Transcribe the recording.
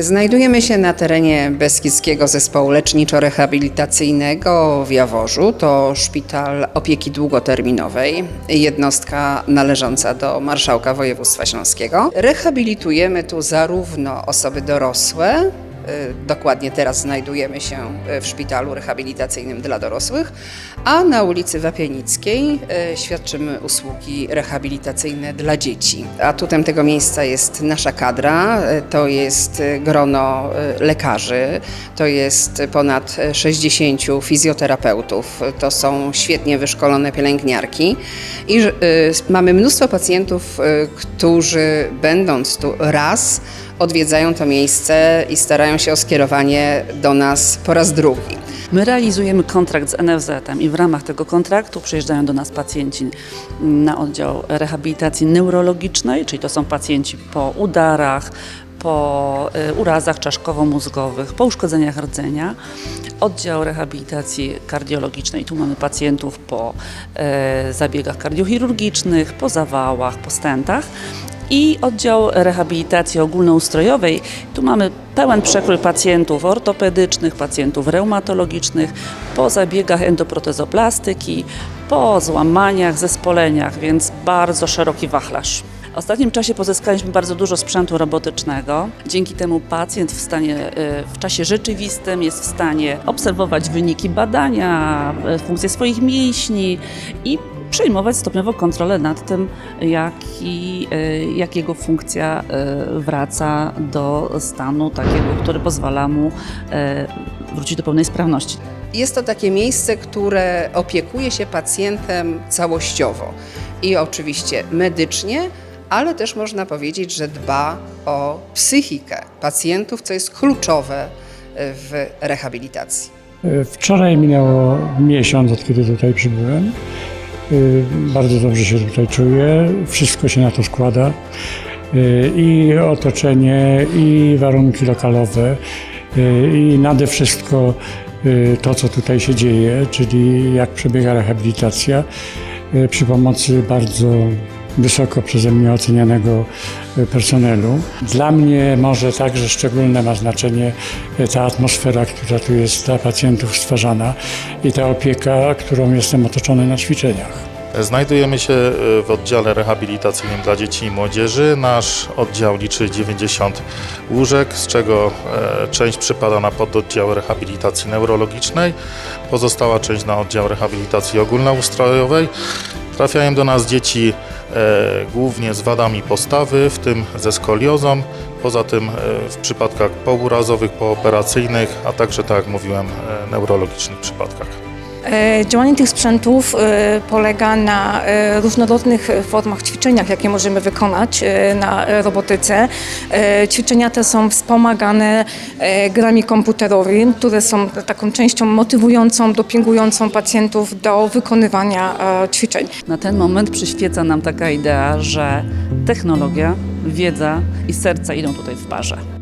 Znajdujemy się na terenie Beskidzkiego Zespołu Leczniczo-Rehabilitacyjnego w Jaworzu. To szpital opieki długoterminowej, jednostka należąca do Marszałka Województwa Śląskiego. Rehabilitujemy tu zarówno osoby dorosłe, Dokładnie teraz znajdujemy się y, w szpitalu rehabilitacyjnym dla dorosłych, a na ulicy Wapienickiej y, świadczymy usługi rehabilitacyjne dla dzieci. Atutem tego miejsca jest nasza kadra, to jest grono lekarzy, to jest ponad 60 fizjoterapeutów, to są świetnie wyszkolone pielęgniarki i mamy mnóstwo pacjentów, którzy będąc tu raz, odwiedzają to miejsce i starają się o skierowanie do nas po raz drugi. My realizujemy kontrakt z NFZ-em i w ramach tego kontraktu przyjeżdżają do nas pacjenci na oddział rehabilitacji neurologicznej, czyli to są pacjenci po udarach, po y, urazach czaszkowo-mózgowych, po uszkodzeniach rdzenia. Oddział rehabilitacji kardiologicznej, tu mamy pacjentów po e, zabiegach kardiochirurgicznych, po zawałach, po stentach i oddział rehabilitacji ogólnoustrojowej. Tu mamy pełen przekrój pacjentów ortopedycznych, pacjentów reumatologicznych, po zabiegach endoprotezoplastyki, po złamaniach, zespoleniach, więc bardzo szeroki wachlarz. W ostatnim czasie pozyskaliśmy bardzo dużo sprzętu robotycznego. Dzięki temu pacjent w, stanie, y, w czasie rzeczywistym jest w stanie obserwować wyniki badania, y, funkcje swoich mięśni i przejmować stopniowo kontrolę nad tym, jaki, y, jak jego funkcja y, wraca do stanu takiego, który pozwala mu y, wrócić do pełnej sprawności. Jest to takie miejsce, które opiekuje się pacjentem całościowo i oczywiście medycznie, ale też można powiedzieć, że dba o psychikę pacjentów, co jest kluczowe w rehabilitacji. Wczoraj minęło miesiąc, od kiedy tutaj przybyłem. Y, Bardzo dobrze się tutaj czuję. Wszystko się na to składa. Y, I otoczenie, i warunki lokalowe, y, i nade wszystko to, co tutaj się dzieje, czyli jak przebiega rehabilitacja przy pomocy bardzo wysoko przeze mnie ocenianego personelu. Dla mnie może także szczególne ma znaczenie y, ta atmosfera, która tu jest dla pacjentów stwarzana i ta opieka, którą jestem otoczony na ćwiczeniach. Znajdujemy się e, w oddziale rehabilitacyjnym dla dzieci i młodzieży. Nasz oddział liczy 90 łóżek, z czego e, część przypada na pododdział rehabilitacji neurologicznej, pozostała część na oddział rehabilitacji ogólnoustrojowej. Trafiają do nas dzieci e, głównie z wadami postawy, w tym ze skoliozą. Poza tym e, w przypadkach pourazowych, pooperacyjnych, a także, tak jak mówiłem, e, neurologicznych przypadkach. E, Działanie tych sprzętów e, polega na e, różnorodnych formach ćwiczeniach, jakie możemy wykonać na robotyce. Ćwiczenia te są wspomagane grami komputerowymi, które są taką częścią motywującą, dopingującą pacjentów do wykonywania ćwiczeń. Na ten moment przyświeca nam taka idea, że technologia, wiedza i serca idą tutaj w parze.